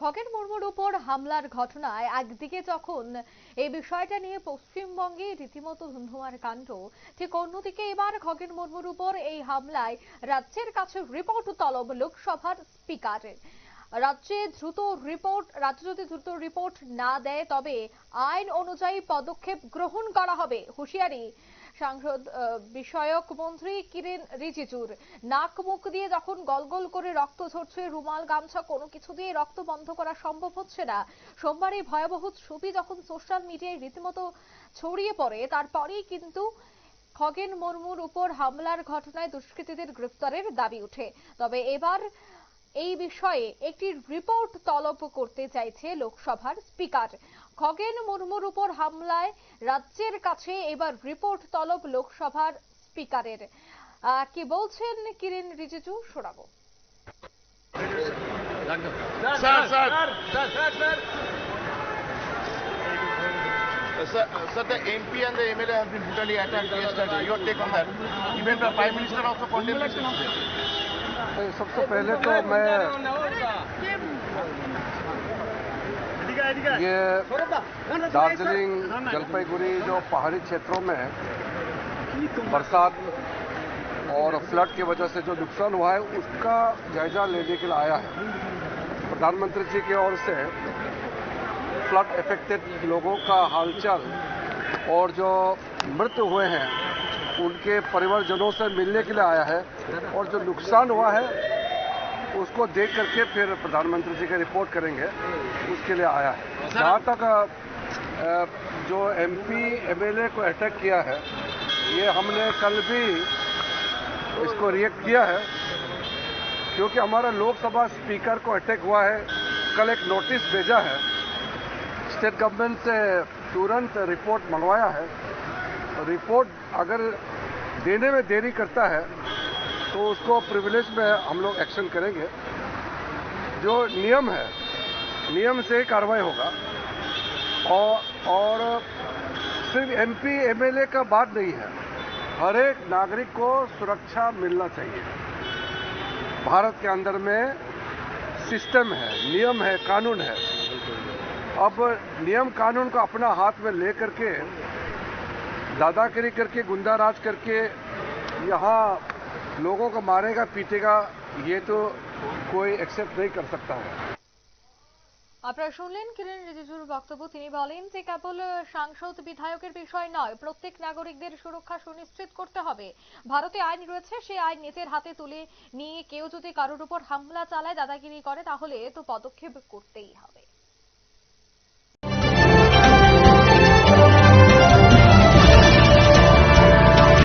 খগেন মুর্মুর উপর হামলার ঘটনায় একদিকে যখন এই বিষয়টা নিয়ে পশ্চিমবঙ্গে রীতিমতো ধুন্ধুমার কাণ্ড, ঠিক অন্যদিকে এবার খগেন মুর্মুর উপর এই হামলায় রাজ্যের কাছে রিপোর্ট তলব লোকসভার স্পিকারের রাজ্যে দ্রুত রিপোর্ট, রাজ্য যদি দ্রুত রিপোর্ট না দেয়, তবে আইন অনুযায়ী পদক্ষেপ গ্রহণ করা হবে। হুঁশিয়ারি সাংসদ বিষয়ক মন্ত্রী কিরেন রিজিজুর। নাক মুখ দিয়ে যখন গলগল করে রক্ত ঝরছে, রুমাল, গামছা কোনো কিছু দিয়ে রক্ত বন্ধ করা সম্ভব হচ্ছে না। সোমবার এই ভয়াবহ ছবি যখন সোশ্যাল মিডিয়ায় রীতিমতো ছড়িয়ে পড়ে, তারপরেই কিন্তু খগেন মুর্মুর উপর হামলার ঘটনায় দুষ্কৃতীদের গ্রেফতারের দাবি ওঠে তবে এবার এই বিষয়ে একটি রিপোর্ট তলব করতে চাইছে লোকসভার স্পিকার খগেন মুর্মুর উপর হামলায় রাজ্যের কাছে এবার রিপোর্ট তলব লোকসভার স্পিকারের কি বলছেন কিরেন রিজিজু শোনাবো Sir, sir. Uh, uh, the MP and the MLA have been brutally attacked yesterday. Your take on that? Even the Prime Minister also condemned this तो सबसे पहले तो मैं ये दार्जिलिंग जलपाईगुड़ी जो पहाड़ी क्षेत्रों में बरसात और फ्लड की वजह से जो नुकसान हुआ है, उसका जायजा लेने के लिए आया है। प्रधानमंत्री जी की ओर से फ्लड इफेक्टेड लोगों का हालचाल और जो मृत हुए हैं उनके परिवारजनों से मिलने के लिए आया है और जो नुकसान हुआ है, उसको देख करके फिर प्रधानमंत्री जी का रिपोर्ट करेंगे, उसके लिए आया है। जहाँ तक जो एमपी एमएलए को अटैक किया है, ये हमने कल भी इसको रिएक्ट किया है, क्योंकि हमारा लोकसभा स्पीकर को अटैक हुआ है। कल एक नोटिस भेजा है स्टेट गवर्नमेंट से तुरंत रिपोर्ट मंगवाया है। रिपोर्ट अगर देने में देरी करता है तो उसको प्रिविलेज में हम लोग एक्शन करेंगे। जो नियम है, नियम से कार्रवाई होगा। और और सिर्फ़ एमपी एमएलए का बात नहीं है। हर एक नागरिक को सुरक्षा मिलना चाहिए। भारत के अंदर में सिस्टम है, नियम है, कानून है। अब नियम कानून को अपना हाथ में ले करके दादागिरी करके गुंडा राज करके यहाँ लोगों को मारेगा पीटेगा ये तो कोई एक्सेप्ट नहीं कर सकता है আপনারা শুনলেন কিরেন রিজিজুর বক্তব্য তিনি বলেন যে কেবল সাংসদ বিধায়কের বিষয় নয় প্রত্যেক নাগরিকদের সুরক্ষা সুনিশ্চিত করতে হবে ভারতে আইন রয়েছে সেই আইন নিজের হাতে তুলে নিয়ে কেউ যদি কারোর উপর হামলা চালায় দাদাগিরি করে তাহলে তো পদক্ষেপ করতেই হবে